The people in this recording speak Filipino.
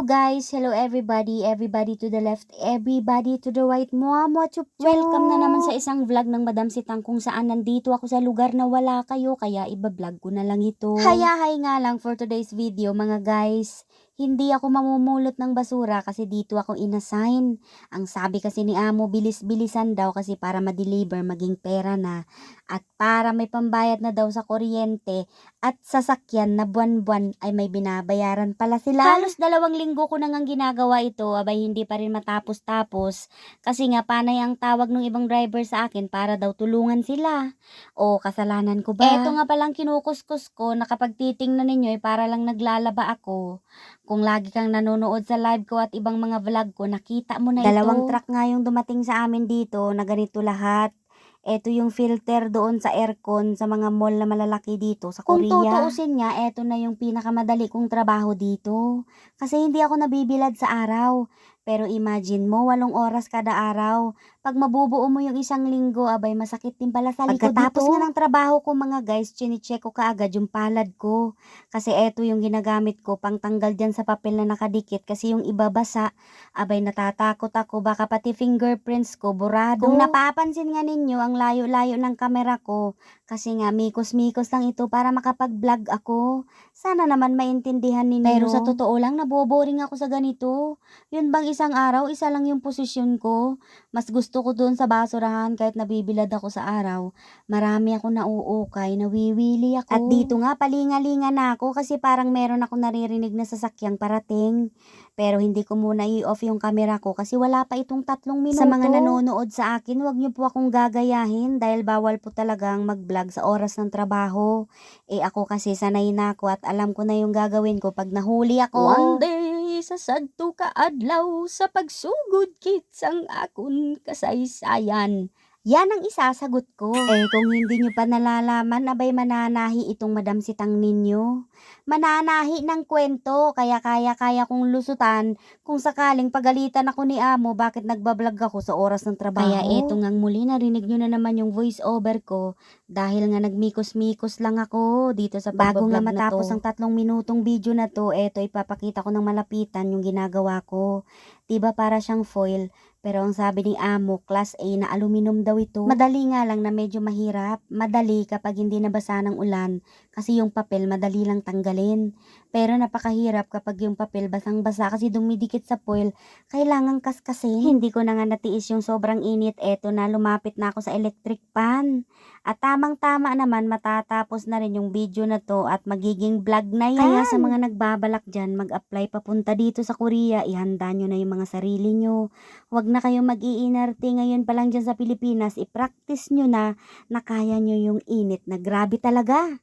Hello guys, hello everybody, everybody to the left, everybody to the right. Mua mua chup chup. Welcome na naman sa isang vlog ng Madam Sitang kung saan nandito ako sa lugar na wala kayo kaya iba-vlog ko na lang ito. Hayahay nga lang for today's video mga guys. Hindi ako mamumulot ng basura kasi dito ako inassign. Ang sabi kasi ni Amo, bilis-bilisan daw kasi para ma-deliver maging pera na. At para may pambayad na daw sa kuryente at sasakyan na buwan-buwan ay may binabayaran pala sila. Halos dalawang linggo ko nang ginagawa ito, abay hindi pa rin matapos-tapos. Kasi nga panay ang tawag ng ibang driver sa akin para daw tulungan sila. O kasalanan ko ba? Eto nga palang kinukuskus ko na kapag titingnan ninyo ay para lang naglalaba ako. Kung lagi kang nanonood sa live ko at ibang mga vlog ko, nakita mo na Dalawang ito. truck nga yung dumating sa amin dito na ganito lahat. Ito yung filter doon sa aircon sa mga mall na malalaki dito sa Korea. Kung tutuusin nga, eto na yung pinakamadali kong trabaho dito. Kasi hindi ako nabibilad sa araw. Pero imagine mo, walong oras kada araw. Pag mabubuo mo yung isang linggo, abay masakit din pala sa likod Pagkatapos nito. nga ng trabaho ko mga guys, chine-check ko kaagad yung palad ko. Kasi eto yung ginagamit ko pang tanggal dyan sa papel na nakadikit. Kasi yung iba basa, abay natatakot ako. Baka pati fingerprints ko, burado. Kung napapansin nga ninyo, ang layo-layo ng kamera ko. Kasi nga, mikos-mikos lang ito para makapag-vlog ako. Sana naman maintindihan ninyo. Pero sa totoo lang, naboboring ako sa ganito. Yun bang isang araw, isa lang yung posisyon ko. Mas gusto ko doon sa basurahan kahit nabibilad ako sa araw. Marami ako nauukay, nawiwili ako. At dito nga, palingalinga na ako kasi parang meron ako naririnig na sasakyang parating. Pero hindi ko muna i-off yung camera ko kasi wala pa itong tatlong minuto. Sa mga nanonood sa akin, wag niyo po akong gagayahin dahil bawal po talagang mag-vlog sa oras ng trabaho. Eh ako kasi sanay na ako at alam ko na yung gagawin ko pag nahuli ako. One day, sasadto ka adlaw sa pagsugod kits ang akon kasaysayan. Yan ang isasagot ko. Eh, kung hindi nyo pa nalalaman, abay mananahi itong madam sitang ninyo. Mananahi ng kwento, kaya kaya-kaya kong lusutan kung sakaling pagalitan ako ni Amo bakit nagbablog ako sa oras ng trabaho. Kaya eto ngang muli, narinig nyo na naman yung voice over ko dahil nga nagmikos-mikos lang ako dito sa Bago nga matapos ang tatlong minutong video na to, eto ipapakita ko ng malapitan yung ginagawa ko. Diba para siyang foil, pero ang sabi ni Amo, class A na aluminum daw ito. Madali nga lang na medyo mahirap. Madali kapag hindi nabasa ng ulan kasi yung papel madali lang tanggalin. Pero napakahirap kapag yung papel basang-basa kasi dumidikit sa foil, kailangan kaskasin. Hindi ko na nga natiis yung sobrang init. Eto na lumapit na ako sa electric pan. At tamang-tama naman matatapos na rin yung video na to at magiging vlog na yan. Kaya sa mga nagbabalak dyan, mag-apply papunta dito sa Korea, ihanda nyo na yung mga sarili nyo. Huwag na kayong mag-iinarte ngayon pa lang dyan sa Pilipinas. I-practice nyo na na kaya nyo yung init na grabe talaga.